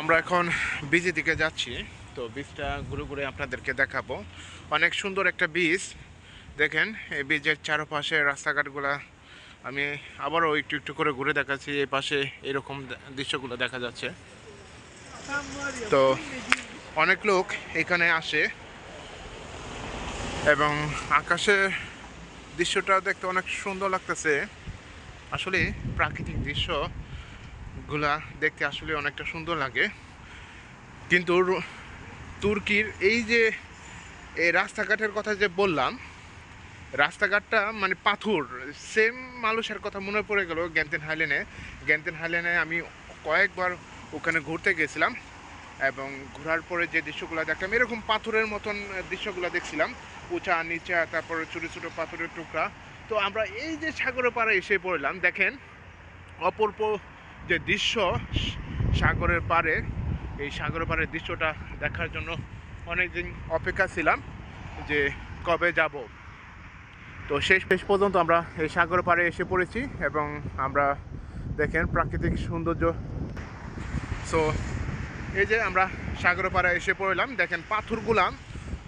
আমরা এখন বীজের দিকে যাচ্ছি। তো বীজটা ঘুরে ঘুরে আপনাদেরকে দেখাবো। অনেক সুন্দর একটা বীজ দেখেন, এই বীজের চারপাশে রাস্তাঘাটগুলা আমি আবারও একটু একটু করে ঘুরে দেখাচ্ছি। এই পাশে এরকম দৃশ্যগুলো দেখা যাচ্ছে। তো অনেক লোক এখানে আসে এবং আকাশের দৃশ্যটা দেখতে অনেক সুন্দর লাগতেছে। আসলে প্রাকৃতিক দৃশ্য গুলা দেখতে আসলে অনেকটা সুন্দর লাগে। কিন্তু তুর্কির এই যে, এই রাস্তাঘাটের কথা যে বললাম, রাস্তাঘাটটা মানে পাথর সেম মানুষের কথা মনে পড়ে গেল গ্যান্তেন হাইল্যান্ডে। গ্যান্তেন হাইল্যান্ডে আমি কয়েকবার ওখানে ঘুরতে গেছিলাম এবং ঘোরার পরে যে দৃশ্যগুলো দেখলাম, এরকম পাথরের মতন দৃশ্যগুলো দেখছিলাম। উঁচা, নিচা, তারপরে ছোটো ছোটো পাথরের টুকরা। তো আমরা এই যে সাগরের পাড়ে এসে পড়লাম, দেখেন, অপূর্ব যে দৃশ্য সাগরের পাড়ে, এই সাগরের পাড়ের দৃশ্যটা দেখার জন্য অনেক দিন অপেক্ষা ছিলাম যে কবে যাব। তো শেষ শেষ পর্যন্ত আমরা এই সাগর পাড়ে এসে পড়েছি এবং আমরা দেখেন প্রাকৃতিক সৌন্দর্য। সো এই যে আমরা সাগর পাড়ে এসে পড়লাম, দেখেন পাথরগুলা,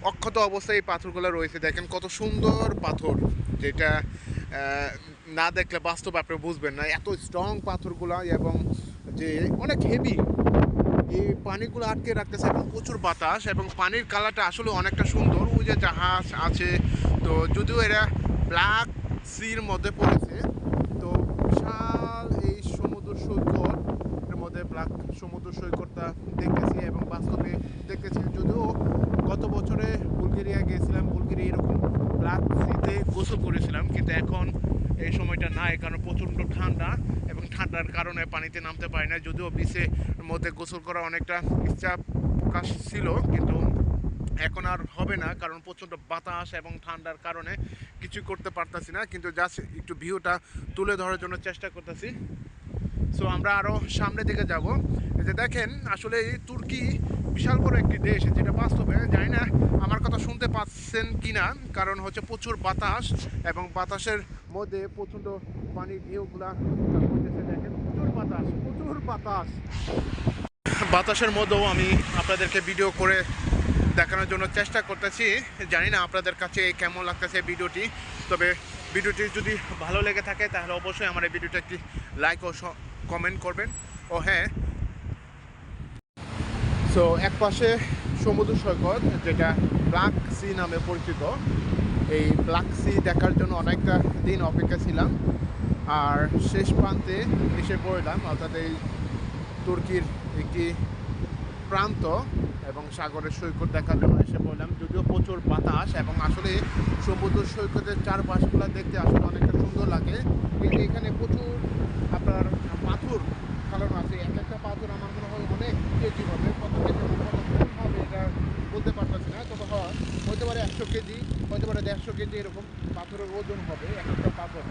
অক্ষত অবস্থায় এই পাথরগুলো রয়েছে। দেখেন কত সুন্দর পাথর, যেটা না দেখলে বাস্তব আপনি বুঝবেন না। এত স্ট্রং পাথরগুলা এবং যে অনেক হেভি এই পানিগুলো আটকে রাখতেছে এবং প্রচুর বাতাস এবং পানির কালারটা আসলে অনেকটা সুন্দর। ওই যে জাহাজ আছে, তো যদিও এরা ব্ল্যাক সির মধ্যে পড়েছে, তো বিশাল এই সমুদ্র সৈকত এর মধ্যে ব্ল্যাক সমুদ্র সৈকতটা দেখতেছি এবং বাস্তবে দেখতেছি। যদিও গত বছরে বুলগেরিয়া গিয়েছিলাম, বুলগেরিয়া এরকম ব্ল্যাক সিতে গোসল করেছিলাম, কিন্তু এখন এই সময়টা নাই, কারণ প্রচণ্ড ঠান্ডা এবং ঠান্ডার কারণে পানিতে নামতে পারি না যদিও বিচের মধ্যে গোসল করা অনেকটা ইচ্ছা প্রকাশ ছিল, কিন্তু এখন আর হবে না, কারণ প্রচণ্ড বাতাস এবং ঠান্ডার কারণে কিছু করতে পারতাছি না। কিন্তু জাস্ট একটু ভিউটা তুলে ধরার জন্য চেষ্টা করতেছি। সো আমরা আরও সামনের দিকে যাব। যে দেখেন, আসলে এই তুর্কি বিশাল বড় একটি দেশ, যেটা বাস্তবে, জানি না, আমার পাচ্ছেন কি না কারণ হচ্ছে প্রচুর বাতাস এবং বাতাসের মধ্যে প্রচণ্ড পানির ঢেউগুলা দেখেন, প্রচুর বাতাস প্রচুর বাতাস। বাতাসের মধ্যেও আমি আপনাদেরকে ভিডিও করে দেখানোর জন্য চেষ্টা করতেছি। জানি না আপনাদের কাছে কেমন লাগতেছে ভিডিওটি, তবে ভিডিওটি যদি ভালো লেগে থাকে, তাহলে অবশ্যই আমার এই ভিডিওটা একটি লাইক ও কমেন্ট করবেন। ও হ্যাঁ। সো এক পাশে সমুদ্র সৈকত যেটা ব্ল্যাক সি নামে পরিচিত। এই ব্ল্যাক সি দেখার জন্য অনেকটা দিন অপেক্ষা ছিলাম। আর শেষ প্রান্তে এসে পড়লাম, অর্থাৎ এই তুর্কির একটি প্রান্ত এবং সাগরের সৈকত দেখার জন্য এসে পড়লাম। যদিও প্রচুর বাতাস এবং আসলে সমুদ্র সৈকতের চারপাশগুলো দেখতে আসলে অনেকটা সুন্দর লাগে। যে এখানে প্রচুর আপনার পাথর ফেলানো আছে এক একটা পাথর আমার মনে হয় অনেক কেজি হবে কত কেজি হবে, কত টন হবে এটা বলতে পারতেছি না তবে হয় হতে পারে একশো কেজি পারে দেড়শো কেজি এরকম পাথরের ওজন হবে, এক একটা পাথর।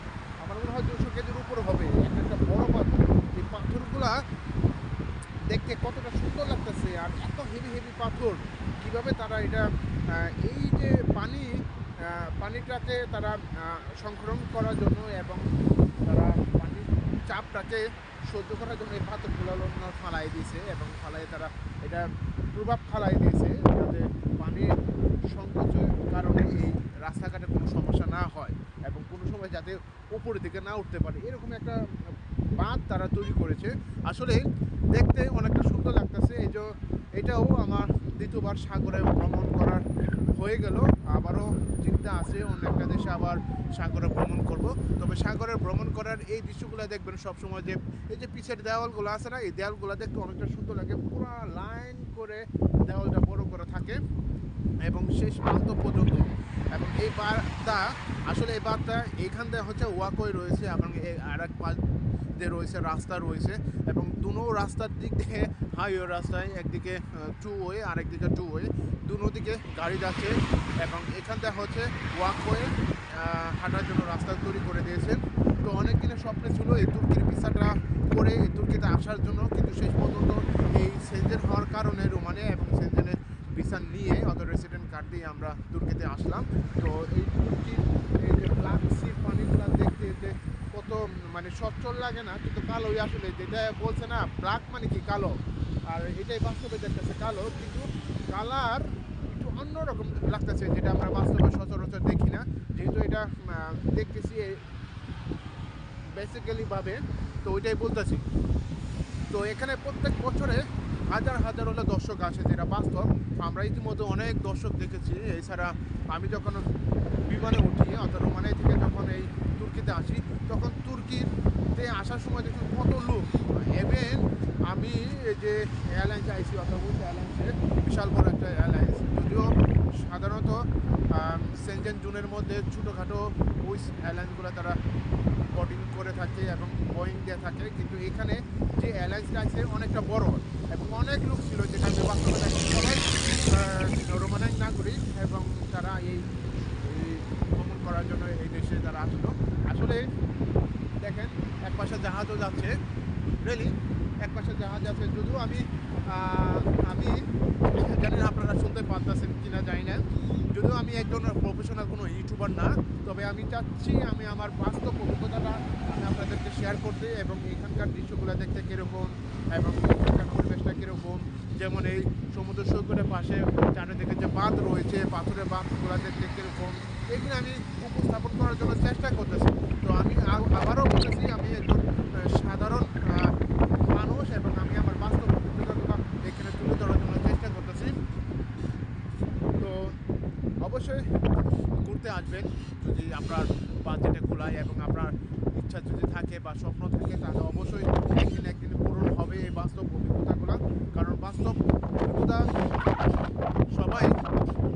আমার মনে হয় দুশো কেজির উপরে হবে, এক একটা বড় পাথর। এই পাথরগুলা দেখতে কতটা সুন্দর লাগতেছে আর এত হেভি হেভি পাথর। কীভাবে তারা এটা এই যে পানি পানিটাকে তারা সংরক্ষণ করার জন্য এবং তারা পানির চাপটাকে সহ্য করার জন্য এই পাথরগুলো ফালাই দিয়েছে এবং ফালাই তারা এটা প্রভাব ফালাই দিয়েছে, যাতে পানির সংকোচের কারণে এই রাস্তাঘাটে কোনো সমস্যা না হয় এবং কোনো সময় যাতে ওপরের দিকে না উঠতে পারে। এরকম একটা বাঁধ তারা তৈরি করেছে। আসলে দেখতে অনেকটা সুন্দর লাগতেছে। এই যে এটাও আমার দ্বিতীয়বার সাগরে ভ্রমণ করার হয়ে গেল। আবারও চিন্তা আছে অন্য একটা দেশে আবার সাগরে ভ্রমণ করব। তবে সাগরে ভ্রমণ করার এই দৃশ্যগুলো দেখবেন সবসময় যে, এই যে পিছের দেওয়ালগুলো আছে না, এই দেওয়ালগুলো দেখতে অনেকটা সুন্দর লাগে। পুরো লাইন করে দেওয়ালটা বড় করে থাকে এবং শেষ প্রান্ত পর্যন্ত। এবং এই বারটা, আসলে এই বারটা এখান থেকে হচ্ছে ওয়াকওয়ে রয়েছে, এবং আর এক দিয়ে রয়েছে, রাস্তা রয়েছে এবং দুনো রাস্তার দিক দিয়ে হাইওয়ে রাস্তায়, একদিকে টু ওয়ে আর একদিকে টু ওয়ে দুনো দিকে গাড়ি যাচ্ছে এবং এখানটা থেকে হচ্ছে ওয়াকওয়ে হাঁটার জন্য রাস্তা তৈরি করে দিয়েছেন তো অনেক দিনের স্বপ্ন ছিল এই তুর্কির ভিসাটা করে এই তুর্কিতে আসার জন্য, কিন্তু শেষ পর্যন্ত এই সেঞ্জেন হওয়ার কারণে রোমানে এবং সেঞ্জেনের ভিসা নিয়ে অত রেসিডেন্ট কার্ড দিয়ে আমরা তুর্কিতে আসলাম। তো এই তুর্কির এই যে ব্ল্যাক সি পানিগুলো দেখতে এতে কত মানে সচ্ছল লাগে না, কিন্তু কালোই আসলে। যেটা বলছে না ব্ল্যাক মানে কি কালো? আর এটাই বাস্তবে দেখতেছে কালো, কিন্তু কালার একটু অন্যরকম লাগতেছে, যেটা আমরা বাস্তবে সচরাচর দেখি না। যেহেতু এটা দেখতেছি বেসিক্যালি ভাবে, তো ওইটাই বলতেছি। তো এখানে প্রত্যেক বছরে হাজার হাজার হলে দর্শক আসে, যেটা বাস্তব। আমরা ইতিমধ্যে অনেক দর্শক দেখেছি, এছাড়া আমি যখন বিমানে উঠি অর্থাৎ রোমানাই থেকে যখন এই তুর্কিতে আসি, তখন তুর্কিতে আসার সময় দেখি কত লোক। এভেন আমি এই যে এয়ারলাইন্সে আইসি, অর্থাৎ এয়ারলাইন্সে, বিশাল বড় একটা এয়ারলাইন্স। যদিও সাধারণত সেনজেন জুনের মধ্যে ছোটোখাটো উইস এয়ারলাইন্সগুলো তারা বোর্ডিং করে থাকে এবং বোয়িং দিয়ে থাকে। কিন্তু এখানে যে এয়ারলাইন্সটা আছে অনেকটা বড় এবং অনেক লোক ছিল যেখানে আমি বাস্তবে দেখি সবাই রোমানাইক নাগরিক এবং তারা এই ভ্রমণ করার জন্য এই দেশে তারা আসলো। আসলে দেখেন জাহাজও যাচ্ছে। রেলি এক পাশে জাহাজ আছে, যদিও আমি আমি জানি না আপনারা শুনতে পারতেছেন কি না জানি না। যদিও আমি একজন প্রফেশনাল কোনো ইউটিউবার না, তবে আমি চাচ্ছি আমি আমার বাস্তব অভিজ্ঞতাটা আমি আপনাদেরকে শেয়ার করতে এবং এখানকার দৃশ্যগুলো দেখতে কীরকম এবং এখানকার পরিবেশটা কীরকম। যেমন এই সমুদ্র সৈকতের পাশে চারিদিকে যে বাঁধ রয়েছে, পাথরের বাঁধগুলো দেখতে কীরকম। এগুলো আমি উপস্থাপন করার জন্য চেষ্টা করতেছি। আমি আবারও বলেছি আমি একজন সাধারণ মানুষ এবং আমি আমার বাস্তব অভিজ্ঞতাগুলো এখানে তুলে ধরার জন্য চেষ্টা করতেছি। তো অবশ্যই ঘুরতে আসবেন, যদি আপনার বাজেটে খোলায় এবং আপনার ইচ্ছা যদি থাকে বা স্বপ্ন থাকে, তাহলে অবশ্যই একদিন একদিন পূরণ হবে এই বাস্তব অভিজ্ঞতাগুলো। কারণ বাস্তব অভিজ্ঞতা সবাই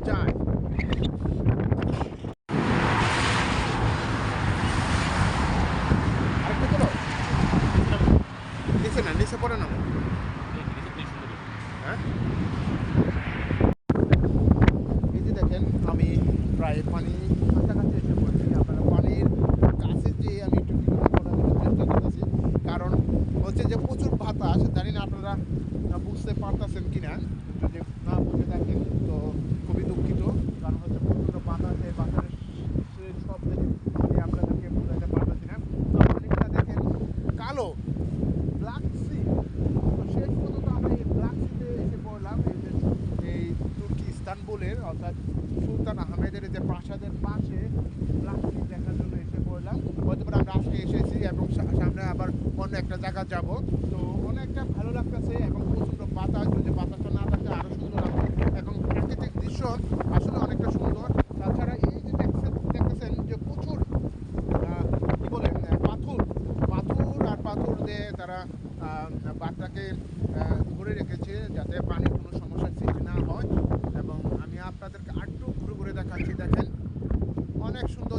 চায় আরেকটা চলো নিচে না নিচে পড়ে না হ্যাঁ? এই যে দেখেন আমি প্রায় পানি কাছাকাছি এসে পড়েছি আপনারা পানির কাছে যে আমি একটু ভিডিও করার জন্য চেষ্টা করতেছি কারণ হচ্ছে যে প্রচুর বাতাস জানি না আপনারা বুঝতে পারতেছেন কিনা যদি না বুঝে থাকেন তো খুবই দুঃখিত কারণ হচ্ছে প্রচুর বাতাস এই বাতাসের সব দেখে আমি আপনাদেরকে বোঝাতে পারতেছি না তো পানিটা দেখেন কালো ব্ল্যাক সি তো শেষ পর্যন্ত আমরা এই ব্ল্যাক সিতে এসে পড়লাম এই যে এই তুর্কি ইস্তানবুলের অর্থাৎ সুলতান আহমেদের যে প্রাসাদের পাশে ব্ল্যাক সি দেখার জন্য এসে পড়লাম হয়তো পারে আমরা আজকে এসেছি এবং সা- সামনে আবার অন্য একটা জায়গা যাব তো অনেকটা ভালো লাগতেছে এবং প্রচণ্ড বাতাস যদি বাতাসটা না থাকলে আরও সুন্দর লাগবে এবং প্রাকৃতিক দৃশ্য আসলে অনেকটা সুন্দর তাছাড়া এই যে দেখছেন দেখতেছেন যে প্রচুর আহ, কি বলে আহ, পাথর পাথর আর পাথর দিয়ে তারা বাঁধটাকে ধরে রেখেছে যাতে পানির কোনো সমস্যার সৃষ্টি না হয়। এবং আমি আপনাদেরকে আরেকটু ঘুরে ঘুরে দেখাচ্ছি, দেখেন। অনেক সুন্দর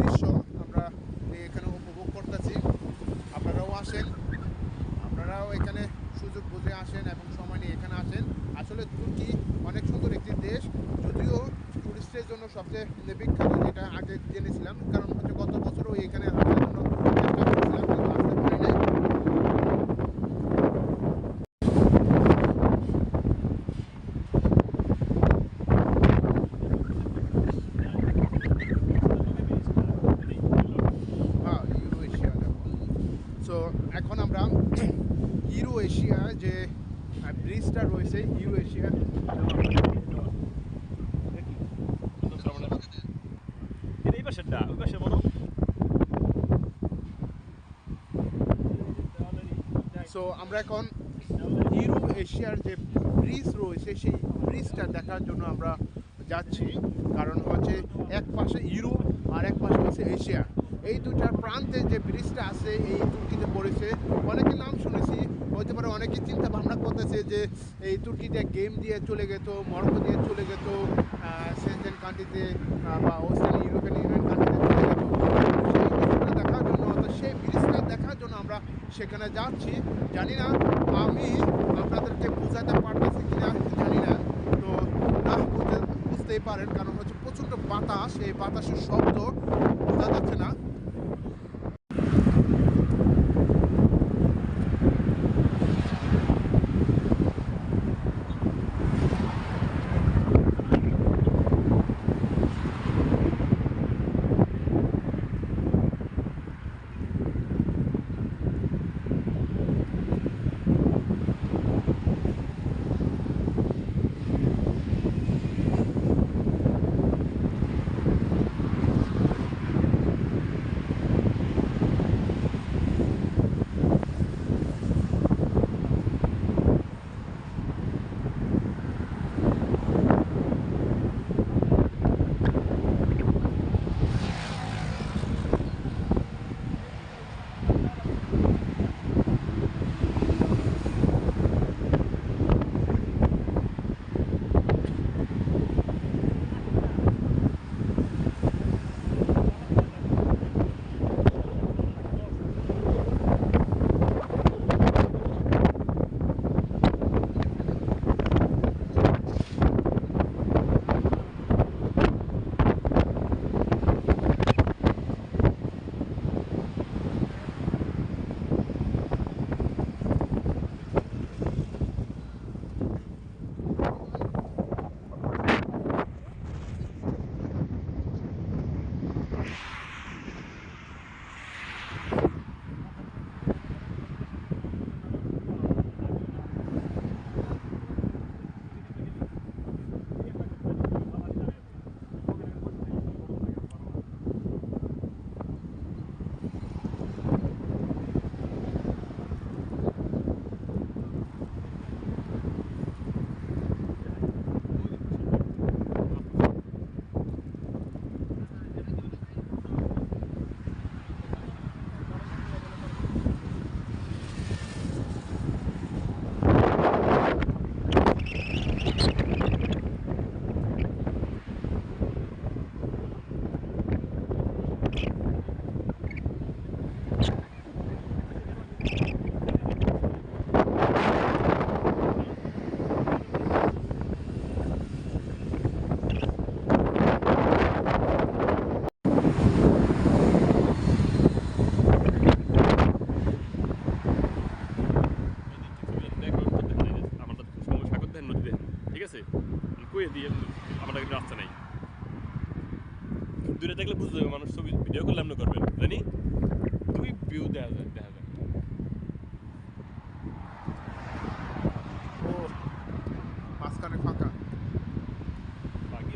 দৃশ্য আমরা এখানে উপভোগ করতেছি। আপনারাও আসেন। আপনারাও এখানে সুযোগ বুঝে আসেন এবং সময় নিয়ে এখানে আসেন। আসলে তুর্কি অনেক সুন্দর একটি দেশ। যদিও টুরিস্টের জন্য সবচেয়ে বিখ্যাত, যেটা আগে জেনেছিলাম। কারণ হচ্ছে গত বছরও এখানে আসার জন্য চেষ্টা করেছিলাম কিন্তু আসতে পারি নাই হ্যাঁ ইউরো এশিয়া সো এখন আমরা ইউরো এশিয়া যে ব্রিজটা রয়েছে ইউরো এশিয়া এই পাশেরটা ওই পাশে সো আমরা এখন ইউরো এশিয়ার যে ব্রিজ রয়েছে, সেই ব্রিজটা দেখার জন্য আমরা যাচ্ছি। কারণ হচ্ছে এক পাশে ইউরোপ আর এক পাশে হচ্ছে এশিয়া। এই দুটার প্রান্তে যে ব্রিজটা আছে, এই তুর্কিতে পড়েছে অনেকে নাম শুনেছি হতে পারে অনেকে চিন্তা ভাবনা করতেছে যে এই তুর্কিতে গেম দিয়ে চলে গেত, মরক্কো দিয়ে চলে গেত সেন্টেন কান্ট্রিতে বা ওয়েস্টার্ন ইউরোপিয়ান ইউনিয়ন কান্ট্রিতে চলে গেত। সেই বিষয়টা দেখার জন্য, অর্থাৎ সেই ব্রিজটা দেখার জন্য আমরা সেখানে যাচ্ছি। জানি না আমি আপনাদেরকে বোঝাতে পারতেছি কিনা, জানি না। তো না বুঝতে, বুঝতেই পারেন, কারণ হচ্ছে প্রচণ্ড বাতাস, এই বাতাসের শব্দ বোঝা যাচ্ছে না।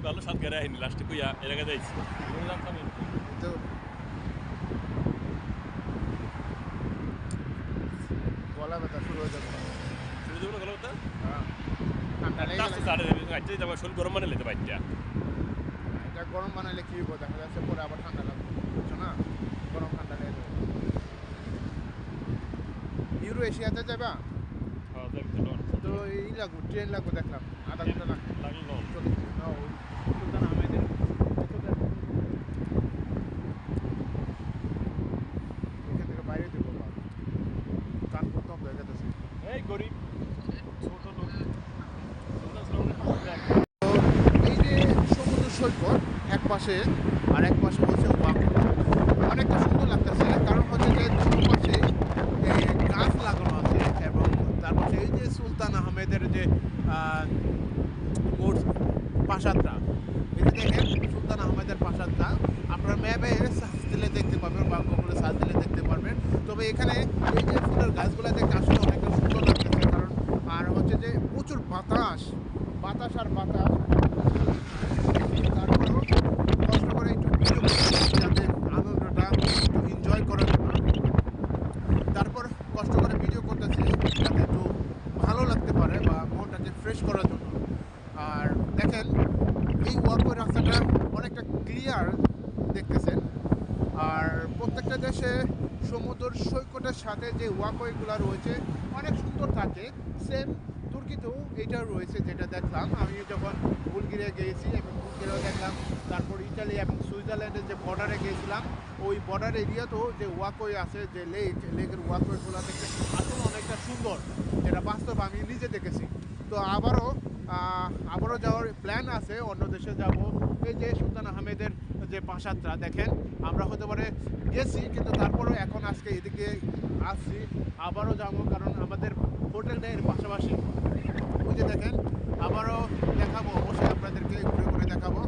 ভালো সাত গাড়ি আইনি লাস্টে কইয়া এলাকা যাইছি। গলা ব্যথা শুরু হয়ে যাবে। শুরু না গেল আস্তে আচ্ছা যাবার শরীর গরম লেতে বাইকটা এটা গরম বানাইলে কি হইব? দেখা যাচ্ছে পরে আবার ঠান্ডা লাগবে। বুঝছ না? গরম ঠান্ডা লেগে যাবে। ইউরো এশিয়াতে যাবা যাবি? লাগবো ট্রেন লাগবো দেখলাম আধা ঘণ্টা লাগল এখান থেকে বাইরে দেবো কান প্রথম হয়ে এই গরিব ছোট লোক এই যে সমুদ্র সৈকত এক পাশে আর এক পাশে হচ্ছে ওয়াকো অনেকটা সুন্দর লাগতেছে কারণ হচ্ছে যে দুপাশে এই গাছ লাগানো আছে এবং তার পাশে এই সুলতান আহমেদের যে মোট পাশাতরা এই দেখেন সুলতান আহমেদের প্রাসাদটা আপনার ম্যাপে সার্চ দিলে দেখতে পারবেন বা গুগলে সার্চ দিলে দেখতে পারবেন তবে এখানে এই যে ফুলের গাছগুলো দেখতে আসলে অনেকটা সুন্দর লাগতেছে কারণ আর হচ্ছে যে প্রচুর বাতাস বাতাস আর বাতাস তারপরেও কষ্ট করে একটু ভিডিও করতেছি যাতে আনন্দটা একটু এনজয় করার জন্য তারপর কষ্ট করে ভিডিও করতেছি যাতে একটু ভালো লাগতে পারে বা মনটাকে ফ্রেশ করার জন্য আর দেখেন এই ওয়াকওয়ে রাস্তাটা অনেকটা ক্লিয়ার দেখতেছেন আর প্রত্যেকটা দেশে সমুদ্র সৈকতের সাথে যে ওয়াকওয়েগুলো রয়েছে, অনেক সুন্দর থাকে। সেম তুর্কিতেও এটা রয়েছে যেটা দেখলাম। আমি যখন বুলগিরে গিয়েছি এবং বুলগিরেও দেখলাম, তারপর ইটালি এবং সুইজারল্যান্ডের যে বর্ডারে গিয়েছিলাম, ওই বর্ডার এরিয়াতেও যে ওয়াকওয়ে আছে, যে লেক লেকের ওয়াকওয়েগুলো দেখতে আসলে অনেকটা সুন্দর, যেটা বাস্তব আমি নিজে দেখেছি। তো আবারও আবারও যাওয়ার প্ল্যান আছে, অন্য দেশে যাব। এই যে সুলতান আহমেদের যে প্রাসাদটা দেখেন, আমরা হতে পারে গেছি, কিন্তু তারপরেও এখন আজকে এদিকে আসছি আবারও যাব কারণ আমাদের হোটেলটা এর পাশাপাশি। যে দেখেন, আবারও দেখাবো, অবশ্যই আপনাদেরকে ঘুরে ঘুরে দেখাবো।